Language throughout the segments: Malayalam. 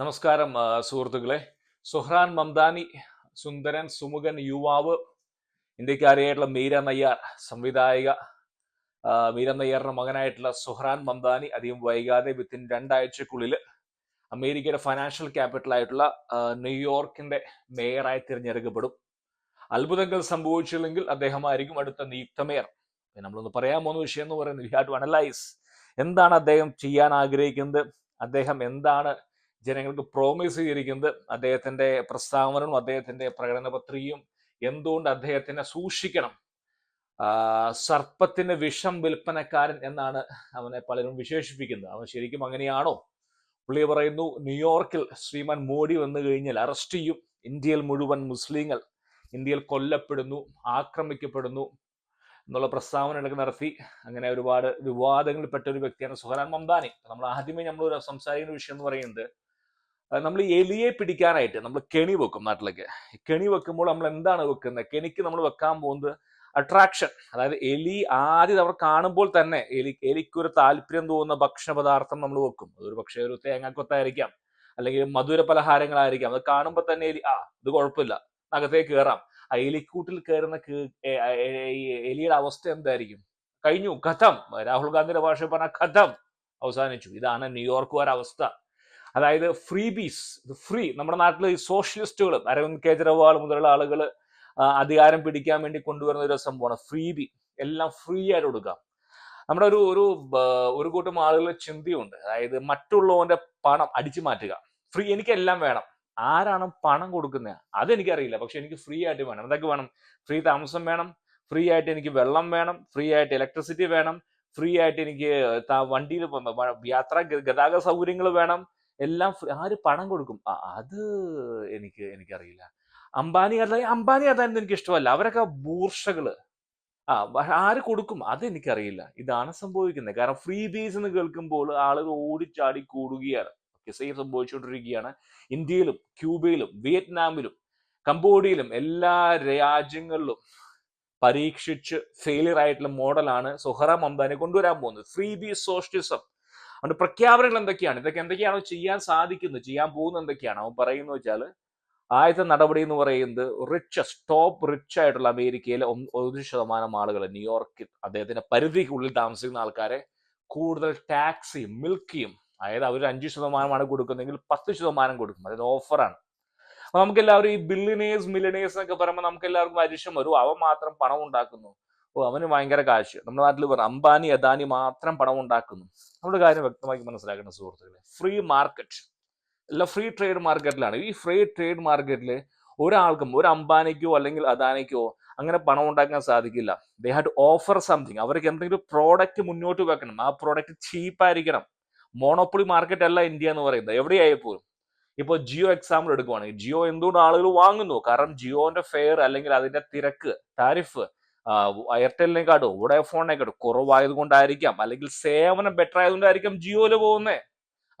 നമസ്കാരം സുഹൃത്തുക്കളെ. സുഹ്രാൻ മംദാനി സുന്ദരൻ സുമുഖൻ യുവാവ് ഇന്ത്യക്കാരിയായിട്ടുള്ള മീര നയ്യാർ സംവിധായിക മീര നയ്യാറിന്റെ മകനായിട്ടുള്ള സുഹ്രാൻ മംദാനി അധികം വൈകാതെ വിത്തിൻ രണ്ടാഴ്ചക്കുള്ളിൽ അമേരിക്കയുടെ ഫൈനാൻഷ്യൽ ക്യാപിറ്റൽ ആയിട്ടുള്ള ന്യൂയോർക്കിന്റെ മേയറായി തിരഞ്ഞെടുക്കപ്പെടും. അത്ഭുതങ്ങൾ സംഭവിച്ചില്ലെങ്കിൽ അദ്ദേഹമായിരിക്കും അടുത്ത നിയുക്ത മേയർ. നമ്മളൊന്ന് പറയാൻ പോകുന്ന വിഷയം എന്ന് പറയുന്നത് വി ഹാവ് ടു അനലൈസ് എന്താണ് അദ്ദേഹം ചെയ്യാൻ ആഗ്രഹിക്കുന്നത്? അദ്ദേഹം എന്താണ് ജനങ്ങൾക്ക് പ്രോമിസ് ചെയ്തിരിക്കുന്നത് അദ്ദേഹത്തിന്റെ പ്രസ്താവനയും അദ്ദേഹത്തിന്റെ പ്രകടന പത്രികയും എന്തുകൊണ്ട് അദ്ദേഹത്തിനെ സൂക്ഷിക്കണം? സർപ്പത്തിന്റെ വിഷം വിൽപ്പനക്കാരൻ എന്നാണ് അവനെ പലരും വിശേഷിപ്പിക്കുന്നത്. അവൻ ശരിക്കും അങ്ങനെയാണോ? പുള്ളി പറയുന്നു ന്യൂയോർക്കിൽ ശ്രീമാൻ മോഡി വന്നു കഴിഞ്ഞാൽ അറസ്റ്റ് ചെയ്യും. ഇന്ത്യയിൽ മുഴുവൻ മുസ്ലിങ്ങൾ ഇന്ത്യയിൽ കൊല്ലപ്പെടുന്നു ആക്രമിക്കപ്പെടുന്നു എന്നുള്ള പ്രസ്താവനകളൊക്കെ നടത്തി. അങ്ങനെ ഒരുപാട് വിവാദങ്ങളിൽപ്പെട്ട ഒരു വ്യക്തിയാണ് സുഹറാൻ മംദാനി. നമ്മൾ ആദ്യമേ നമ്മൾ സംസാരിക്കുന്ന വിഷയം എന്ന് പറയുന്നത് നമ്മൾ എലിയെ പിടിക്കാനായിട്ട് നമ്മൾ കെണി വെക്കും നാട്ടിലേക്ക്. കെണി വെക്കുമ്പോൾ നമ്മൾ എന്താണ് വെക്കുന്നത്? കെണിക്ക് നമ്മൾ വെക്കാൻ പോകുന്നത് അട്രാക്ഷൻ അതായത് എലി ആദ്യം അവർ കാണുമ്പോൾ തന്നെ എലി എലിക്കൊരു താല്പര്യം തോന്നുന്ന ഭക്ഷണ പദാർത്ഥം നമ്മൾ വെക്കും. അതൊരു പക്ഷേ ഒരു തേങ്ങാക്കൊത്തായിരിക്കാം അല്ലെങ്കിൽ മധുര പലഹാരങ്ങളായിരിക്കാം. അത് കാണുമ്പോൾ തന്നെ എലി ആ ഇത് കുഴപ്പമില്ല. അകത്തേക്ക് കയറാം ആ എലിക്കൂട്ടിൽ കയറുന്ന എലിയുടെ അവസ്ഥ എന്തായിരിക്കും? കഴിഞ്ഞു. കഥം. രാഹുൽ ഗാന്ധിയുടെ ഭാഷ പറഞ്ഞ കഥം അവസാനിച്ചു. ഇതാണ് ന്യൂയോർക്കുകാരുടെ അവസ്ഥ അതായത് ഫ്രീ ബീസ് ഫ്രീ നമ്മുടെ നാട്ടിൽ ഈ സോഷ്യലിസ്റ്റുകൾ അരവിന്ദ് കെജ്രിവാൾ മുതലുള്ള ആളുകൾ അധികാരം പിടിക്കാൻ വേണ്ടി കൊണ്ടുവരുന്ന ഒരു സംഭവമാണ് ഫ്രീ ബി എല്ലാം ഫ്രീ ആയിട്ട് കൊടുക്കാം നമ്മുടെ ഒരു ഒരു ഒരു കൂട്ടം ആളുകളുടെ ചിന്തയുണ്ട്. അതായത് മറ്റുള്ളവന്റെ പണം അടിച്ചു മാറ്റുക. ഫ്രീ എനിക്കെല്ലാം വേണം. ആരാണ് പണം കൊടുക്കുന്നത് അതെനിക്കറിയില്ല. പക്ഷെ എനിക്ക് ഫ്രീ ആയിട്ട് വേണം. എന്തൊക്കെ വേണം? ഫ്രീ താമസം വേണം. ഫ്രീ ആയിട്ട് എനിക്ക് വെള്ളം വേണം. ഫ്രീ ആയിട്ട് ഇലക്ട്രിസിറ്റി വേണം. ഫ്രീ ആയിട്ട് എനിക്ക് വണ്ടിയിൽ യാത്രാ ഗതാഗത സൗകര്യങ്ങൾ വേണം. എല്ലാം ആര് പണം കൊടുക്കും? അത് എനിക്ക് എനിക്കറിയില്ല. അംബാനി അതായത് അംബാനി അതായിരുന്നു എനിക്ക് ഇഷ്ടമല്ല. അവരൊക്കെ ബൂർഷകൾ. ആ ആര് കൊടുക്കും? അത് എനിക്കറിയില്ല. ഇതാണ് സംഭവിക്കുന്നത്. കാരണം ഫ്രീ ബീസ് എന്ന് കേൾക്കുമ്പോൾ ആളുകൾ ഓടിച്ചാടി കൂടുകയാണ്. സേഫ് സംഭവിച്ചുകൊണ്ടിരിക്കുകയാണ്. ഇന്ത്യയിലും ക്യൂബയിലും വിയറ്റ്നാമിലും കംബോഡിയയിലും എല്ലാ രാജ്യങ്ങളിലും പരീക്ഷിച്ച് ഫെയിലിയർ ആയിട്ടുള്ള മോഡലാണ് സുഹറ മംദാനെ കൊണ്ടുവരാൻ പോകുന്നത്. ഫ്രീ ബി സോഷ്യലിസം അതുകൊണ്ട് പ്രഖ്യാപനങ്ങൾ എന്തൊക്കെയാണ്? ഇതൊക്കെ എന്തൊക്കെയാണോ ചെയ്യാൻ സാധിക്കുന്നത്? ചെയ്യാൻ പോകുന്നത് എന്തൊക്കെയാണ്? അവൻ പറയുന്നത് വെച്ചാൽ ആദ്യത്തെ നടപടി എന്ന് പറയുന്നത് റിച്ചസ്റ്റ് ടോപ്പ് റിച്ച് ആയിട്ടുള്ള അമേരിക്കയിലെ ഒരു ശതമാനം ആളുകൾ ന്യൂയോർക്കിൽ അദ്ദേഹത്തിന്റെ പരിധിക്കുള്ളിൽ താമസിക്കുന്ന ആൾക്കാരെ കൂടുതൽ ടാക്സിയും മിൽക്കിയും അതായത് അവർ അഞ്ച് ശതമാനമാണ് കൊടുക്കുന്നതെങ്കിൽ പത്ത് ശതമാനം കൊടുക്കും. അതായത് ഓഫറാണ് അപ്പൊ നമുക്ക് എല്ലാവരും ഈ ബില്ലിനേഴ്സ് മില്ലിനേഴ്സ് എന്നൊക്കെ പറയുമ്പോൾ നമുക്ക് എല്ലാവർക്കും അരിശം വരും. അവൻ മാത്രം പണം ഉണ്ടാക്കുന്നു. ഓ അവന് ഭയങ്കര കാശ്. നമ്മുടെ നാട്ടിൽ പറഞ്ഞു അംബാനി അദാനി മാത്രം പണം ഉണ്ടാക്കുന്നു നമ്മുടെ കാര്യം വ്യക്തമാക്കി മനസ്സിലാക്കുന്ന സുഹൃത്തുക്കളെ ഫ്രീ മാർക്കറ്റ്. എല്ലാം ഫ്രീ ട്രേഡ് മാർക്കറ്റിലാണ്. ഈ ഫ്രീ ട്രേഡ് മാർക്കറ്റിൽ ഒരാൾക്കും ഒരു അംബാനിക്കോ അല്ലെങ്കിൽ അദാനിക്കോ അങ്ങനെ പണം ഉണ്ടാക്കാൻ സാധിക്കില്ല ദേ ഹാഡ് ഓഫർ സംതിങ് അവർക്ക് എന്തെങ്കിലും പ്രോഡക്റ്റ് മുന്നോട്ട് വെക്കണം. ആ പ്രോഡക്റ്റ് ചീപ്പായിരിക്കണം മോണോപ്പൊളി മാർക്കറ്റ് അല്ല ഇന്ത്യ എന്ന് പറയുന്നത്. എവിടെയായപ്പോലും. ഇപ്പോൾ ജിയോ എക്സാമ്പിൾ എടുക്കുവാണെങ്കിൽ ജിയോ എന്തുകൊണ്ട് ആളുകൾ വാങ്ങുന്നു? കാരണം ജിയോന്റെ ഫെയർ അല്ലെങ്കിൽ അതിന്റെ തിരക്ക് താരിഫ് എയർടെലിനെക്കാട്ടും വോഡാഫോണിനെക്കാട്ടും കുറവായത് കൊണ്ടായിരിക്കാം അല്ലെങ്കിൽ സേവനം ബെറ്റർ ആയതുകൊണ്ടായിരിക്കാം ജിയോയിൽ പോകുന്നത്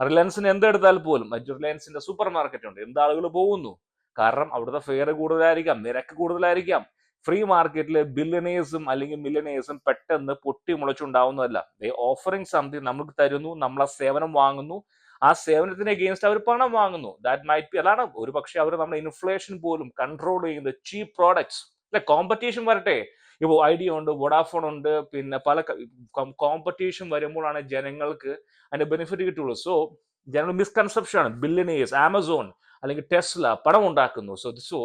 റിലയൻസിന് എന്തെടുത്താൽ പോലും മറ്റു റിലയൻസിന്റെ സൂപ്പർ മാർക്കറ്റ് ഉണ്ട് എന്ത് ആളുകൾ പോകുന്നു? കാരണം അവിടുത്തെ ഫെയർ കൂടുതലായിരിക്കാം നിരക്ക് കൂടുതലായിരിക്കാം. ഫ്രീ മാർക്കറ്റിൽ ബില്യനേഴ്സും അല്ലെങ്കിൽ മില്യനേഴ്സും പെട്ടെന്ന് പൊട്ടി മുളച്ചുണ്ടാവുന്നതല്ല ദേ ഓഫറിങ് സംതിങ് നമുക്ക് തരുന്നു നമ്മളെ സേവനം വാങ്ങുന്നു. ആ സേവനത്തിന് അഗെയിൻസ്റ്റ് അവർ പണം വാങ്ങുന്നു. ദാറ്റ് മൈറ്റ് ബി അതാണ്. ഒരു പക്ഷേ അവർ നമ്മുടെ ഇൻഫ്ലേഷൻ പോലും കൺട്രോൾ ചെയ്യുന്നത് ചീപ്പ് പ്രോഡക്ട്സ് അല്ലെ കോമ്പറ്റീഷൻ വരട്ടെ. ഇപ്പോൾ ഐഡിയ ഉണ്ട് വോഡാഫോൺ ഉണ്ട് പിന്നെ പല കോമ്പറ്റീഷൻ വരുമ്പോഴാണ് ജനങ്ങൾക്ക് അതിന്റെ ബെനിഫിറ്റ് കിട്ടുള്ളൂ. സോ ജനറൽ മിസ്കൺസെപ്ഷൻ ആണ്. ബില്ലിനേഴ്സ് ആമസോൺ അല്ലെങ്കിൽ ടെസ്ല പണം ഉണ്ടാക്കുന്നു. സോ സോ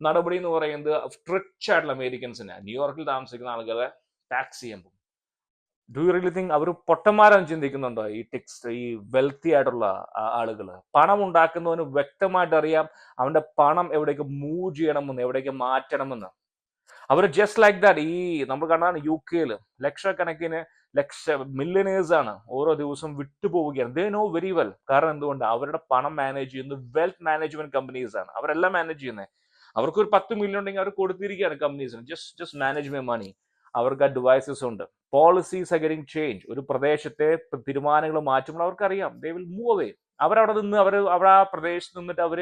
നടപടി എന്ന് പറയുന്നത് സ്ട്രിക്റ്റ് ആയിട്ടുള്ള അമേരിക്കൻസിനെ ന്യൂയോർക്കിൽ താമസിക്കുന്ന ആളുകളെ ടാക്സ് ചെയ്യുമ്പോൾ ഡു യു റിയലി തിങ്ക് അവർ പൊട്ടന്മാരാണ് ചിന്തിക്കുന്നുണ്ടോ ഈ ടെക്സ് ഈ വെൽത്തി ആയിട്ടുള്ള ആളുകൾ പണം ഉണ്ടാക്കുന്നവന് വ്യക്തമായിട്ട് അറിയാം അവന്റെ പണം എവിടേക്ക് മൂവ് ചെയ്യണമെന്ന് എവിടേക്ക് മാറ്റണമെന്ന്. അവർ ജസ്റ്റ് ലൈക്ക് ദാറ്റ് ഈ നമ്മൾ കണ്ടതാണ് യു കെയിൽ ലക്ഷക്കണക്കിന് ലക്ഷ മില്യനേഴ്സ് ആണ് ഓരോ ദിവസവും വിട്ടുപോവുകയാണ് ദേ നോ വെരി വെൽ കാരണം എന്തുകൊണ്ട്? അവരുടെ പണം മാനേജ് ചെയ്യുന്നത് വെൽത്ത് മാനേജ്മെന്റ് കമ്പനീസ് ആണ്. അവരെല്ലാം മാനേജ് ചെയ്യുന്നത് അവർക്ക് ഒരു പത്ത് മില്യൺ ഉണ്ടെങ്കിൽ അവർ കൊടുത്തിരിക്കുകയാണ് കമ്പനീസിന് just just manage my money അവർക്ക് ആ ഡിവൈസസ് ഉണ്ട് പോളിസീസ് ആർ ചേഞ്ച് ഒരു പ്രദേശത്തെ തീരുമാനങ്ങൾ മാറ്റുമ്പോൾ അവർക്കറിയാം. ദേ വിൽ മൂവ് അവേ അവരവിടെ നിന്ന് അവർ അവിടെ ആ പ്രദേശത്ത് നിന്നിട്ട് അവർ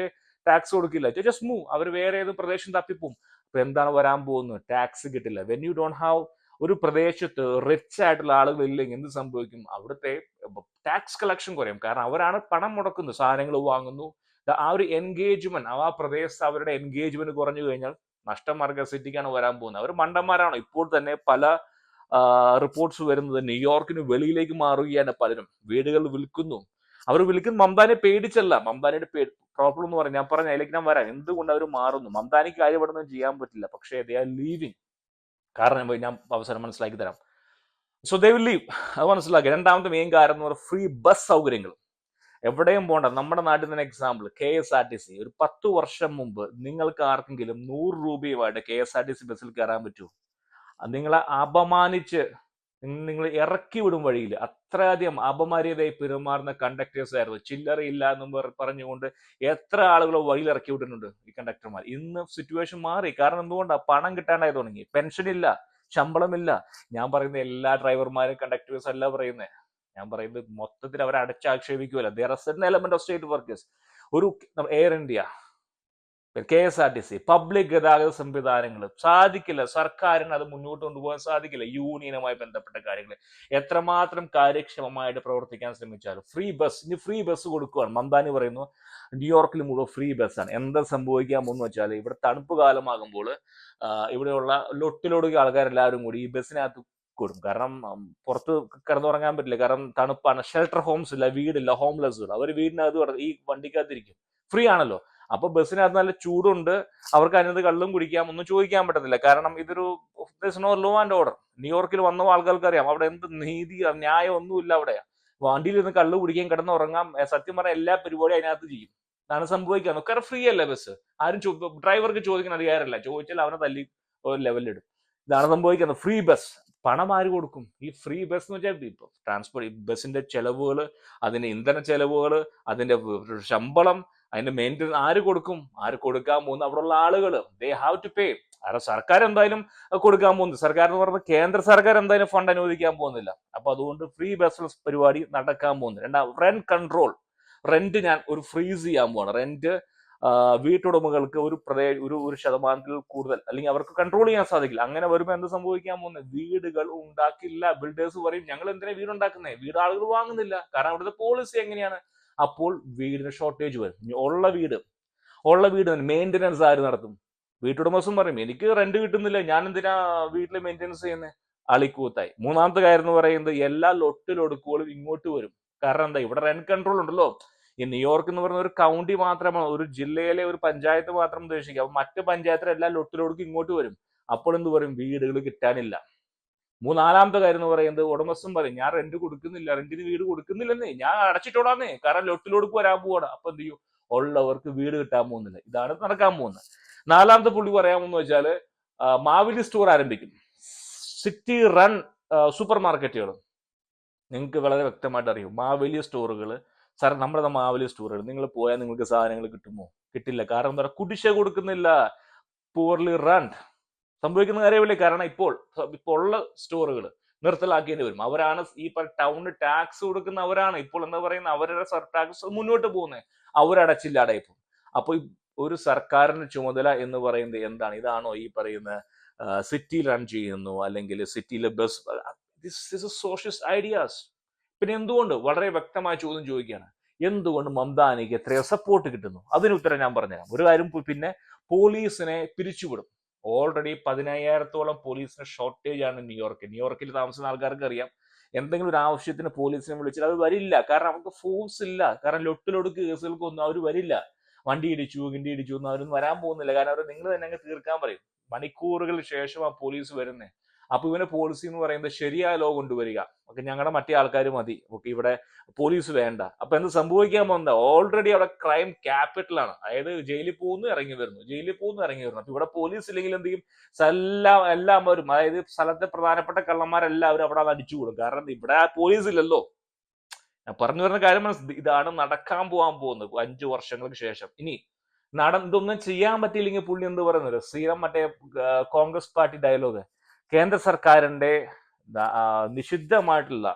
ടാക്സ് കൊടുക്കില്ല. ജസ്റ്റ് മൂവ് അവർ വേറെ ഏത് പ്രദേശം തപ്പിപ്പോവും. അപ്പൊ എന്താണ് വരാൻ പോകുന്നത്? ടാക്സ് കിട്ടില്ല. വെൻ യു ഡോണ്ട് ഹാവ് ഒരു പ്രദേശത്ത് റിച്ച് ആയിട്ടുള്ള ആളുകൾ ഇല്ലെങ്കിൽ എന്ത് സംഭവിക്കും? അവിടുത്തെ ടാക്സ് കളക്ഷൻ കുറയും. കാരണം അവരാണ് പണം മുടക്കുന്നത്. സാധനങ്ങൾ വാങ്ങുന്നു. ആ ഒരു എൻഗേജ്മെന്റ് ആ പ്രദേശത്ത് അവരുടെ എൻഗേജ്മെന്റ് കുറഞ്ഞു കഴിഞ്ഞാൽ നഷ്ടം മാർഗ സിറ്റിക്കാണ് വരാൻ പോകുന്നത്. അവർ മണ്ടന്മാരാണ്. ഇപ്പോൾ തന്നെ പല റിപ്പോർട്ട്സ് വരുന്നത്. ന്യൂയോർക്കിന് വെളിയിലേക്ക് മാറുകയാണ് പലരും. വീടുകൾ വിൽക്കുന്നു. അവർ വിളിക്കുന്ന മംതാനെ പേടിച്ചല്ല. പേടി പ്രോബ്ലം എന്ന് പറഞ്ഞു ഞാൻ പറഞ്ഞ അതിലേക്ക് ഞാൻ വരാം. എന്തുകൊണ്ട് അവർ മാറുന്നു? മംതാനിക്ക് കാര്യപ്പെടുന്നത് ചെയ്യാൻ പറ്റില്ല. പക്ഷേ ദേ ആർ ലീവിങ് കാരണം ഞാൻ അവസരം മനസ്സിലാക്കി തരാം. സോ ദേ വിൽ ലീവ് അത് മനസ്സിലാക്കി. രണ്ടാമത്തെ മെയിൻ കാരണം എന്ന് പറഞ്ഞാൽ ഫ്രീ ബസ് സൗകര്യങ്ങൾ. എവിടെയും പോകണ്ട നമ്മുടെ നാട്ടിൽ നിന്ന് example K S R T C ഒരു പത്ത് വർഷം മുമ്പ് നിങ്ങൾക്ക് ആർക്കെങ്കിലും നൂറ് രൂപയുമായിട്ട് K S R T C ബസ്സിൽ കയറാൻ പറ്റുമോ? നിങ്ങളെ അപമാനിച്ച് നിങ്ങൾ ഇറക്കി വിടും വഴിയിൽ അത്രയധികം അപമര്യാദയായി പെരുമാറുന്ന കണ്ടക്ടേഴ്സ് ആയിരുന്നു. ചില്ലറയില്ല എന്നും പറ- പറഞ്ഞുകൊണ്ട് എത്ര ആളുകൾ വഴിയിൽ ഇറക്കി വിടുന്നുണ്ട് ഈ കണ്ടക്ടർമാർ ഇന്ന് സിറ്റുവേഷൻ മാറി. കാരണം എന്തുകൊണ്ടാണ് പണം കിട്ടാണ്ടായി തുടങ്ങി. പെൻഷൻ ഇല്ല ശമ്പളമില്ല. ഞാൻ പറയുന്ന എല്ലാ ഡ്രൈവർമാരും കണ്ടക്ടേഴ്സ് അല്ല പറയുന്നത് ഞാൻ പറയുന്നത് മൊത്തത്തിൽ അവരെ അടച്ചാക്ഷേപിക്കുമല്ലോ there are certain element of state workers ഒരു Air India. K S R T C public ഗതാഗത സംവിധാനങ്ങൾ സാധിക്കില്ല. സർക്കാരിന് അത് മുന്നോട്ട് കൊണ്ടുപോകാൻ സാധിക്കില്ല. യൂണിയനുമായി ബന്ധപ്പെട്ട കാര്യങ്ങൾ. എത്രമാത്രം കാര്യക്ഷമമായിട്ട് പ്രവർത്തിക്കാൻ ശ്രമിച്ചാലും ഫ്രീ ബസ് ഇനി ഫ്രീ ബസ് കൊടുക്കുകയാണ് മന്ദാനി പറയുന്നു ന്യൂയോർക്കിൽ മുഴുവൻ ഫ്രീ ബസ്സാണ് എന്താ സംഭവിക്കാൻ പോകുന്നു വെച്ചാൽ ഇവിടെ തണുപ്പ് കാലമാകുമ്പോൾ ഇവിടെയുള്ള ലൊട്ടിലൊടുക്കിയ ആൾക്കാരെല്ലാവരും കൂടി ഈ ബസ്സിനകത്ത് കൊടുക്കും കാരണം പുറത്ത് കിടന്നുറങ്ങാൻ പറ്റില്ല. കാരണം തണുപ്പാണ്. ഷെൽട്ടർ ഹോംസ് ഇല്ല വീടില്ല ഹോംലെസ് അവർ വീടിനകത്ത് ഈ വണ്ടിക്കകത്തിരിക്കും. ഫ്രീ ആണല്ലോ. അപ്പൊ ബസ്സിനകത്ത് നല്ല ചൂടുണ്ട്. അവർക്ക് അതിനകത്ത് കള്ളും കുടിക്കാം ഒന്നും ചോദിക്കാൻ പറ്റത്തില്ല. കാരണം ഇതൊരു നോ ലോ ആൻഡ് ഓർഡർ ന്യൂയോർക്കിൽ വന്ന ആൾക്കാർക്ക് അറിയാം അവിടെ എന്ത് നീതി ന്യായം ഒന്നുമില്ല അവിടെ. വണ്ടിയിൽ നിന്ന് കള്ളു കുടിക്കാൻ കിടന്ന് ഉറങ്ങാം സത്യം പറഞ്ഞാൽ എല്ലാ പരിപാടിയും അതിനകത്ത് ചെയ്യും. അതാണ് സംഭവിക്കുന്നത് ഒക്കെ ഫ്രീ അല്ലേ ബസ്? ആരും ഡ്രൈവർക്ക് ചോദിക്കാൻ അധികാരമല്ല ചോദിച്ചാൽ അവനെ തല്ലി ഒരു ലെവലിലിടും ഇതാണ് സംഭവിക്കുന്നത്. ഫ്രീ ബസ് പണം ആര് കൊടുക്കും? ഈ ഫ്രീ ബസ് എന്ന് വെച്ചാൽ ട്രാൻസ്പോർട്ട് ബസ്സിന്റെ ചെലവുകൾ അതിന്റെ ഇന്ധന ചെലവുകൾ അതിന്റെ ശമ്പളം അതിന്റെ മെയിന്റെ ആര് കൊടുക്കും? ആര് കൊടുക്കാൻ പോകുന്നു? അവിടെയുള്ള ആളുകൾ ദേ ഹാവ് ടു പേ കാരണം സർക്കാർ എന്തായാലും കൊടുക്കാൻ പോകുന്നു. സർക്കാർ എന്ന് പറയുന്നത് കേന്ദ്ര സർക്കാർ എന്തായാലും ഫണ്ട് അനുവദിക്കാൻ പോകുന്നില്ല. അപ്പൊ അതുകൊണ്ട് ഫ്രീ ബസ് പരിപാടി നടക്കാൻ പോകുന്നു. രണ്ടാം റെന്റ് കൺട്രോൾ റെന്റ് ഞാൻ ഒരു ഫ്രീസ് ചെയ്യാൻ പോവാണ്. റെന്റ് വീട്ടുടമകൾക്ക് ഒരു പ്രദേ ഒരു ഒരു ശതമാനത്തിൽ കൂടുതൽ. അല്ലെങ്കിൽ അവർക്ക് കൺട്രോൾ ചെയ്യാൻ സാധിക്കില്ല. അങ്ങനെ വരുമ്പോൾ എന്ത് സംഭവിക്കാൻ പോകുന്നത് വീടുകൾ ഉണ്ടാക്കില്ല. ബിൽഡേഴ്സ് പറയും ഞങ്ങൾ എന്തിനാ വീട് ഉണ്ടാക്കുന്നത് വീട് ആളുകൾ വാങ്ങുന്നില്ല. കാരണം അവിടുത്തെ പോളിസി എങ്ങനെയാണ്? അപ്പോൾ വീടിന് ഷോർട്ടേജ് വരും. ഉള്ള വീട് ഉള്ള വീട് മെയിന്റനൻസ് ആര് നടത്തും? വീട്ടുടമസ്ഥൻ പറയും എനിക്ക് റെന്റ് കിട്ടുന്നില്ല ഞാൻ എന്തിനാ വീട്ടിൽ മെയിന്റനൻസ് ചെയ്യുന്നത് അളിക്കൂത്തായി. മൂന്നാമത്തെ കാര്യം എന്ന് പറയുന്നത് എല്ലാ ലൊട്ടിലൊടുക്കുകളും ഇങ്ങോട്ട് വരും. കാരണം എന്താ ഇവിടെ റെന്റ് കൺട്രോൾ ഉണ്ടല്ലോ. ഈ ന്യൂയോർക്ക് എന്ന് പറയുന്ന ഒരു കൗണ്ടി മാത്രമാണ് ഒരു ജില്ലയിലെ ഒരു പഞ്ചായത്ത് മാത്രം ഉദ്ദേശിക്കുക. അപ്പൊ മറ്റ് പഞ്ചായത്തിലെ എല്ലാ ലൊട്ടിലൊടുക്കും ഇങ്ങോട്ട് വരും. അപ്പോൾ എന്ത് പറയും? വീടുകൾ കിട്ടാനില്ല. മൂന്നാലാമത്തെ കാര്യം എന്ന് പറയുന്നത് ഉടമസ്ഥൻ പറയും ഞാൻ റെന്റ് കൊടുക്കുന്നില്ല റെന്റിന് വീട് കൊടുക്കുന്നില്ലെന്നേ ഞാൻ അടച്ചിട്ടോടാന്നേ കാരണം ലൊട്ടിലൊടുക്ക് വരാൻ പോവാണ്. അപ്പൊ എന്ത് ചെയ്യും? ഉള്ളവർക്ക് വീട് കിട്ടാൻ പോകുന്നില്ല. ഇതാണ് നടക്കാൻ പോകുന്നത്. നാലാമത്തെ പുള്ളി പറയാമെന്ന് വെച്ചാൽ മാവിലി സ്റ്റോർ ആരംഭിക്കും. സിറ്റി റൺ സൂപ്പർ മാർക്കറ്റുകൾ നിങ്ങൾക്ക് വളരെ വ്യക്തമായിട്ട് അറിയും മാവലിയ സ്റ്റോറുകൾ സാർ നമ്മുടെ മാവലി സ്റ്റോറുകൾ നിങ്ങൾ പോയാൽ നിങ്ങൾക്ക് സാധനങ്ങൾ കിട്ടുമോ? കിട്ടില്ല. കാരണം എന്താ പറയുക കുടിശ്ശ കൊടുക്കുന്നില്ല. പൂർലി റൺ സംഭവിക്കുന്ന കാര്യമില്ല? കാരണം ഇപ്പോൾ ഇപ്പോൾ ഉള്ള സ്റ്റോറുകൾ നിർത്തലാക്കേണ്ടി വരും. അവരാണ് ഈ ടൗണിന് ടാക്സ് കൊടുക്കുന്നവരാണ് ഇപ്പോൾ എന്ന് പറയുന്ന? അവരുടെ ടാക്സ് മുന്നോട്ട് പോകുന്നത് അവരടച്ചില്ലാടായി ഇപ്പോൾ അപ്പോൾ ഒരു സർക്കാരിന്റെ ചുമതല എന്ന് പറയുന്നത് എന്താണ്? ഇതാണോ ഈ പറയുന്ന സിറ്റി റൺ ചെയ്യുന്നു അല്ലെങ്കിൽ സിറ്റിയിലെ ബസ് ദിസ് സോഷ്യസ് ഐഡിയാസ് പിന്നെ എന്തുകൊണ്ട്? വളരെ വ്യക്തമായ ചോദ്യം ചോദിക്കുകയാണ്. എന്തുകൊണ്ട് മംദാനിക്ക് എത്രയോ സപ്പോർട്ട് കിട്ടുന്നു? അതിന് ഉത്തരം ഞാൻ പറഞ്ഞുതരാം. ഒരു കാര്യം പിന്നെ പോലീസിനെ പിരിച്ചുവിടും. ഓൾറെഡി പതിനയ്യായിരത്തോളം പോലീസിന് ഷോർട്ടേജ് ആണ് ന്യൂയോർക്ക് ന്യൂയോർക്കിൽ താമസിക്കുന്ന ആൾക്കാർക്ക് അറിയാം എന്തെങ്കിലും ഒരു ആവശ്യത്തിന് പോലീസിനെ വിളിച്ചാൽ അത് വരില്ല. കാരണം അവർക്ക് ഫോഴ്സ് ഇല്ല. കാരണം ലൊട്ടിലൊടുക്ക് കേസുകൾക്കൊന്നും അവർ വരില്ല. വണ്ടി ഇടിച്ചു ഗിണ്ടി ഇടിച്ചു ഒന്നും അവരൊന്നും വരാൻ പോകുന്നില്ല. കാരണം അവർ നിങ്ങൾ തന്നെ അങ്ങ് തീർക്കാൻ പറയും. മണിക്കൂറുകൾ ശേഷം ആ പോലീസ് വരുന്നേ. അപ്പൊ ഇവന് പോളിസി എന്ന് പറയുന്നത് ശരിയായ ലോ കൊണ്ടുവരിക. ഓക്കെ ഞങ്ങളുടെ മറ്റേ ആൾക്കാർ മതി. ഓക്കെ ഇവിടെ പോലീസ് വേണ്ട. അപ്പൊ എന്ത് സംഭവിക്കാൻ പോകുന്നത് ഓൾറെഡി അവിടെ ക്രൈം ക്യാപിറ്റലാണ് അതായത് ജയിലിൽ പോകുന്നു ഇറങ്ങി വരുന്നു. ജയിലിൽ പോകുന്നു ഇറങ്ങി വരുന്നു. അപ്പൊ ഇവിടെ പോലീസ് ഇല്ലെങ്കിൽ എന്ത് ചെയ്യും? എല്ലാം എല്ലാം വരും അതായത് സ്ഥലത്തെ പ്രധാനപ്പെട്ട കള്ളന്മാരെല്ലാവരും അവിടെ അത് അടിച്ചു കാരണം ഇവിടെ പോലീസ് ഇല്ലല്ലോ. ഞാൻ പറഞ്ഞു വരുന്ന കാര്യം മനസ്സിലായി. ഇതാണ് നടക്കാൻ പോകാൻ പോകുന്നത് അഞ്ചു വർഷങ്ങൾക്ക് ശേഷം. ഇനി നട ഇതൊന്നും ചെയ്യാൻ പറ്റിയില്ലെങ്കിൽ പുള്ളി എന്ത് പറയുന്നത് സ്ഥിരം മറ്റേ കോൺഗ്രസ് പാർട്ടി ഡയലോഗ് കേന്ദ്ര സർക്കാരിന്റെ നിഷിദ്ധമായിട്ടുള്ള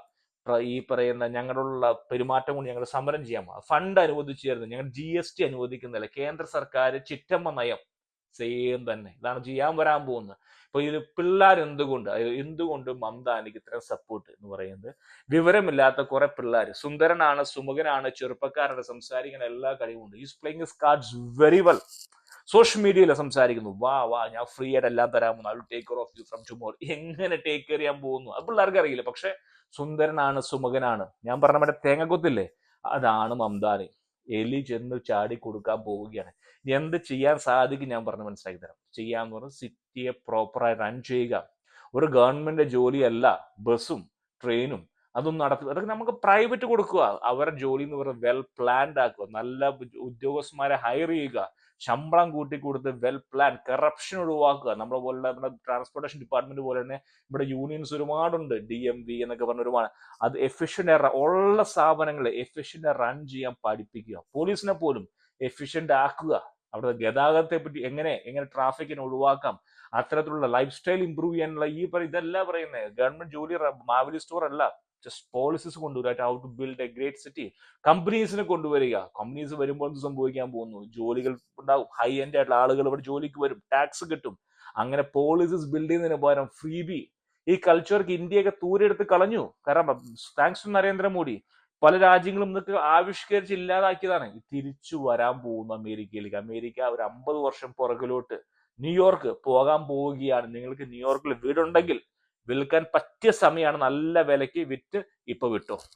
ഈ പറയുന്ന ഞങ്ങളുള്ള പെരുമാറ്റം കൊണ്ട് ഞങ്ങൾ സമരം ചെയ്യാം ഫണ്ട് അനുവദിച്ചു തരുന്നത് ഞങ്ങൾ ജി എസ് ടി അനുവദിക്കുന്നില്ല. കേന്ദ്ര സർക്കാർ ചിറ്റമ്മ നയം സെയിം തന്നെ. ഇതാണ് ചെയ്യാൻ വരാൻ പോകുന്നത്. ഇപ്പൊ ഇതിൽ പിള്ളേർ എന്തുകൊണ്ട് എന്തുകൊണ്ട് മമതാനിക്ക് ഇത്രയും സപ്പോർട്ട് എന്ന് പറയുന്നത്? വിവരമില്ലാത്ത കുറെ പിള്ളേർ സുന്ദരനാണ് സുമുഖനാണ് ചെറുപ്പക്കാരുടെ സംസാരിക്കുന്ന എല്ലാ കഴിവുണ്ട് is playing cards very well social മീഡിയയിൽ സംസാരിക്കുന്നു. വാ വാ ഞാൻ ഫ്രീ ആയിട്ട് എല്ലാം തരാൻ പോകുന്നു will take care of you from tomorrow എങ്ങനെ ടേക്ക് കെയർ ചെയ്യാൻ പോകുന്നു? അത് പിള്ളേർക്ക് അറിയില്ല. പക്ഷെ സുന്ദരനാണ് സുമകനാണ്. ഞാൻ പറഞ്ഞ മറ്റേ തേങ്ങക്കൊത്തില്ലേ? അതാണ് മമതാനി എലി ചെന്ന് ചാടി കൊടുക്കാൻ പോവുകയാണ്. എന്ത് ചെയ്യാൻ സാധിക്കും ഞാൻ പറഞ്ഞ് മനസ്സിലാക്കി തരാം. ചെയ്യാന്ന് പറഞ്ഞാൽ സിറ്റിയെ പ്രോപ്പറായി റൺ ചെയ്യുക. ഒരു ഗവൺമെന്റ് ജോലിയല്ല ബസ്സും ട്രെയിനും അതൊന്നും നടത്തും അതൊക്കെ നമുക്ക് പ്രൈവറ്റ് കൊടുക്കുക. അവരുടെ ജോലി എന്ന് പറയുന്നത് വെൽ പ്ലാൻഡ് ആക്കുക. നല്ല ഉദ്യോഗസ്ഥന്മാരെ ഹയർ ചെയ്യുക. ശമ്പളം കൂട്ടി കൊടുത്ത് വെൽ പ്ലാൻ കറപ്ഷൻ ഒഴിവാക്കുക. നമ്മളെ പോലുള്ള നമ്മുടെ ട്രാൻസ്പോർട്ടേഷൻ ഡിപ്പാർട്ട്മെന്റ് പോലെ തന്നെ ഇവിടെ യൂണിയൻസ് ഒരുപാടുണ്ട്. ഡി എം വി എന്നൊക്കെ പറഞ്ഞ ഒരുപാട്. അത് എഫിഷ്യന്റ് ഉള്ള സ്ഥാപനങ്ങളെ എഫിഷ്യന്റ് റൺ ചെയ്യാൻ പഠിപ്പിക്കുക. പോലീസിനെ പോലും എഫിഷ്യന്റ് ആക്കുക. അവിടുത്തെ ഗതാഗതത്തെ പറ്റി എങ്ങനെ എങ്ങനെ ട്രാഫിക്കിനെ ഒഴിവാക്കാം. അത്തരത്തിലുള്ള ലൈഫ് സ്റ്റൈൽ ഇമ്പ്രൂവ് ചെയ്യാനുള്ള ഈ പറ ഇതല്ല പറയുന്നത് ഗവൺമെന്റ് ജോലി മാവലി സ്റ്റോർ അല്ല. ജസ്റ്റ് പോളിസീസ് കൊണ്ടുവരിക how to build a great city കമ്പനീസിനെ കൊണ്ടുവരിക. കമ്പനീസ് വരുമ്പോൾ എന്ത് സംഭവിക്കാൻ പോകുന്നു? ജോലികൾ ഉണ്ടാവും. ഹൈ എൻഡ് ആയിട്ടുള്ള ആളുകൾ ഇവിടെ ജോലിക്ക് വരും. ടാക്സ് കിട്ടും. അങ്ങനെ പോളിസീസ് ബിൽഡ് ചെയ്യുന്നതിന് പകരം ഫ്രീ ബി ഈ കൾച്ചർക്ക് ഇന്ത്യയൊക്കെ തൂരെടുത്ത് കളഞ്ഞു. കാരണം താങ്ക്സ് ടു നരേന്ദ്രമോദി പല രാജ്യങ്ങളും ഇതൊക്കെ ആവിഷ്കരിച്ച് ഇല്ലാതാക്കിയതാണ്. തിരിച്ചു വരാൻ പോകുന്നു അമേരിക്കയിലേക്ക്. അമേരിക്ക ഒരു അമ്പത് വർഷം പുറകിലോട്ട്. ന്യൂയോർക്ക് പോകാൻ പോവുകയാണ്. നിങ്ങൾക്ക് ന്യൂയോർക്കിൽ വീടുണ്ടെങ്കിൽ വിൽക്കാൻ പറ്റിയ സമയമാണ് നല്ല വിലയ്ക്ക് വിറ്റ് ഇപ്പൊ വിട്ടോ.